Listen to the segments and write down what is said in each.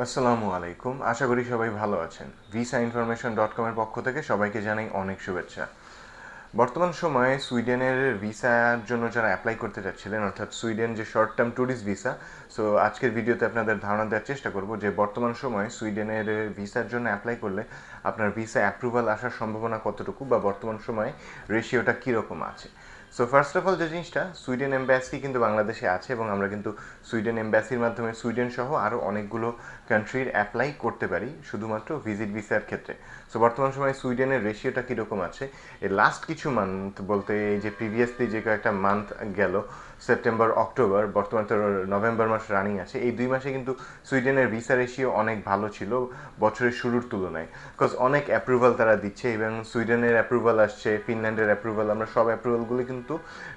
আসসালামু আলাইকুম। আশা করি সবাই ভালো আছেন। ভিসা ইনফরমেশন ডট কমের পক্ষ থেকে সবাইকে জানাই অনেক শুভেচ্ছা। বর্তমান সময়ে সুইডেনের ভিসার জন্য যারা অ্যাপ্লাই করতে চাচ্ছিলেন অর্থাৎ সুইডেন যে short term tourist visa so আজকের ভিডিওতে আপনাদের ধারণা দেওয়ার চেষ্টা করব যে বর্তমান সময়ে সুইডেনের ভিসার জন্য অ্যাপ্লাই করলে আপনার ভিসা অ্যাপ্রুভাল আসার সম্ভাবনা কতটুকু বা বর্তমান সময়ে রেশিওটা কীরকম আছে। সো ফার্স্ট অফ অল যে জিনিসটা সুইডেন এম্বাসি কিন্তু বাংলাদেশে আছে এবং আমরা কিন্তু সুইডেন এম্বাসির মাধ্যমে সুইডেন সহ আরও অনেকগুলো কান্ট্রির অ্যাপ্লাই করতে পারি, শুধুমাত্র ভিজিট ভিসার ক্ষেত্রে। সো বর্তমান সময়ে সুইডেনের রেশিওটা কীরকম আছে? এই লাস্ট কিছু মান্থ বলতে এই যে প্রিভিয়াসলি যে কয়েকটা মান্থ গেল সেপ্টেম্বর অক্টোবর বর্তমান তো নভেম্বর মাস রানিং আছে, এই দুই মাসে কিন্তু সুইডেনের ভিসা রেশিও অনেক ভালো ছিল বছরের শুরুর তুলনায়। বিকজ অনেক অ্যাপ্রুভাল তারা দিচ্ছে এবং সুইডেনের অ্যাপ্রুভাল আসছে ফিনল্যান্ডের অ্যাপ্রুভাল আমরা সব অ্যাপ্রুভালগুলো কিন্তু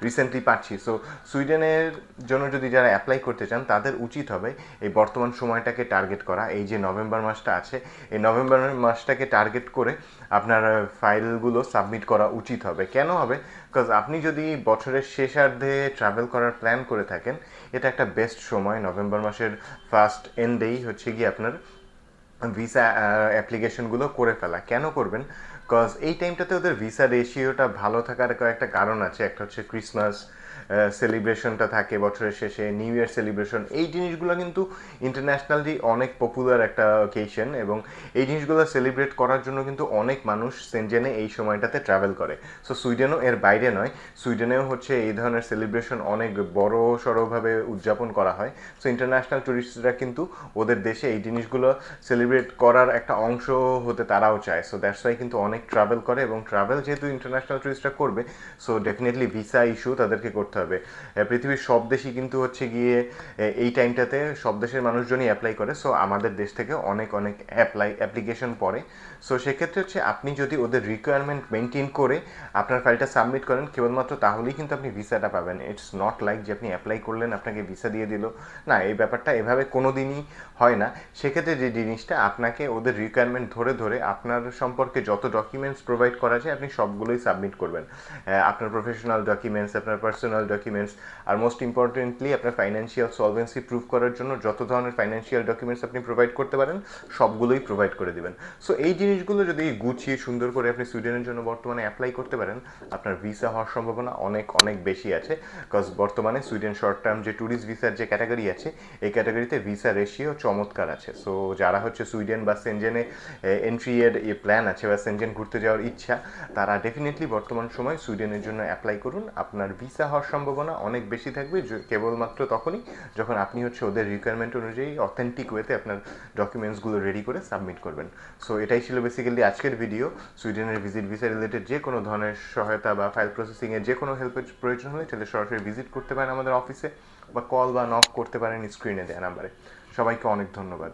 রিসেন্টলি পাচ্ছি সো সুইডেনের জন্য যদি যারা অ্যাপ্লাই করতে চান, তাদের উচিত হবে এই বর্তমান সময়টাকে টার্গেট করা। এই যে নভেম্বর মাসটা আছে, এই নভেম্বর মাসটাকে টার্গেট করে আপনার ফাইলগুলো সাবমিট করা উচিত হবে। কেন হবে? বিকজ আপনি যদি বছরের শেষার্ধে ট্রাভেল করার প্ল্যান করে থাকেন, এটা একটা বেস্ট সময়। নভেম্বর মাসের ফার্স্ট এন্ডেই হচ্ছে গিয়ে আপনার ভিসা অ্যাপ্লিকেশনগুলো করে ফেলা। কেন করবেন? কজ এই টাইমটাতে ওদের ভিসা রেশিওটা ভালো থাকার কয়েকটা কারণ আছে। একটা হচ্ছে ক্রিসমাস সেলিব্রেশনটা থাকে, বছরের শেষে নিউ ইয়ার সেলিব্রেশন এই জিনিসগুলো কিন্তু ইন্টারন্যাশনালি অনেক পপুলার একটা অকেশন এবং এই জিনিসগুলো সেলিব্রেট করার জন্য কিন্তু অনেক মানুষ সেনজেনে এই সময়টাতে ট্রাভেল করে। সো সুইডেনও এর বাইরে নয়। সুইডেনেও হচ্ছে এই ধরনের সেলিব্রেশন অনেক বড় সড়োভাবে উদযাপন করা হয়। সো ইন্টারন্যাশনাল ট্যুরিস্টরা কিন্তু ওদের দেশে এই জিনিসগুলো সেলিব্রেট করার একটা অংশ হতে তারাও চায়। সো দ্যাটস ওয়াই কিন্তু অনেক ট্রাভেল করে এবং ট্রাভেল যেহেতু ইন্টারন্যাশনাল ট্যুরিস্টরা করবে সো ডেফিনেটলি ভিসা ইস্যু তাদেরকে করতে হবে। পৃথিবীর সব দেশই কিন্তু হচ্ছে গিয়ে এই টাইমটাতে সব দেশের মানুষজনই অ্যাপ্লাই করে। সো আমাদের দেশ থেকে অনেক অনেক অ্যাপ্লাই অ্যাপ্লিকেশন পড়ে। সো সেক্ষেত্রে হচ্ছে আপনি যদি ওদের রিকোয়ারমেন্ট মেনটেন করে আপনার ফাইলটা সাবমিট করেন, কেবলমাত্র তাহলেই কিন্তু আপনি ভিসাটা পাবেন। ইটস নট লাইক যে আপনি অ্যাপ্লাই করলেন, আপনাকে ভিসা দিয়ে দিল। না, এই ব্যাপারটা এভাবে কোনো দিনই হয় না। সেক্ষেত্রে যে জিনিসটা, আপনাকে ওদের রিকোয়ারমেন্ট ধরে ধরে আপনার সম্পর্কে যত ডকুমেন্টস প্রোভাইড করা যায়, আপনি সবগুলোই সাবমিট করবেন। আপনার প্রফেশনাল ডকুমেন্টস আপনার পার্সোনাল ডকুমেন্টস আর মোস্ট ইম্পর্টেন্টলি আপনার ফাইন্যান্সিয়াল সলভেন্সি প্রুভ করার জন্য যত ধরনের ফাইন্যান্সিয়াল ডকুমেন্টস আপনি প্রোভাইড করতে পারেন, সবগুলোই প্রোভাইড করে দেবেন। সো এই জিনিসগুলো যদি গুছিয়ে সুন্দর করে আপনি সুইডেনের জন্য বর্তমানে অ্যাপ্লাই করতে পারেন, আপনার ভিসা হওয়ার সম্ভাবনা অনেক অনেক বেশি আছে। বিকজ বর্তমানে সুইডেন শর্ট টার্ম যে ট্যুরিস্ট ভিসার যে ক্যাটাগরি আছে, এই ক্যাটাগরিতে ভিসা রেশিও চমৎকার আছে। সো যারা হচ্ছে সুইডেন বা সেনজেনে এন্ট্রি এর প্ল্যান আছে বা সেনজেন ঘুরতে যাওয়ার ইচ্ছা, তারা ডেফিনেটলি বর্তমান সময় সুইডেনের জন্য অ্যাপ্লাই করুন। আপনার ভিসা হওয়ার সম্ভাবনা অনেক বেশি থাকবে কেবলমাত্র তখনই যখন আপনি হচ্ছে ওদের রিকোয়ারমেন্ট অনুযায়ী অথেন্টিক ওয়েতে আপনার ডকুমেন্টসগুলো রেডি করে সাবমিট করবেন। সো এটাই ছিল বেসিক্যালি আজকের ভিডিও সুইডেনের ভিজিট ভিসা রিলেটেড যে কোনো ধরনের সহায়তা বা ফাইল প্রসেসিংয়ের যে কোনো হেল্পের প্রয়োজন হলে তাহলে সরাসরি ভিজিট করতে পারেন আমাদের অফিসে বা কল বা নক করতে পারেন স্ক্রিনে দেওয়া নাম্বারে সবাইকে অনেক ধন্যবাদ।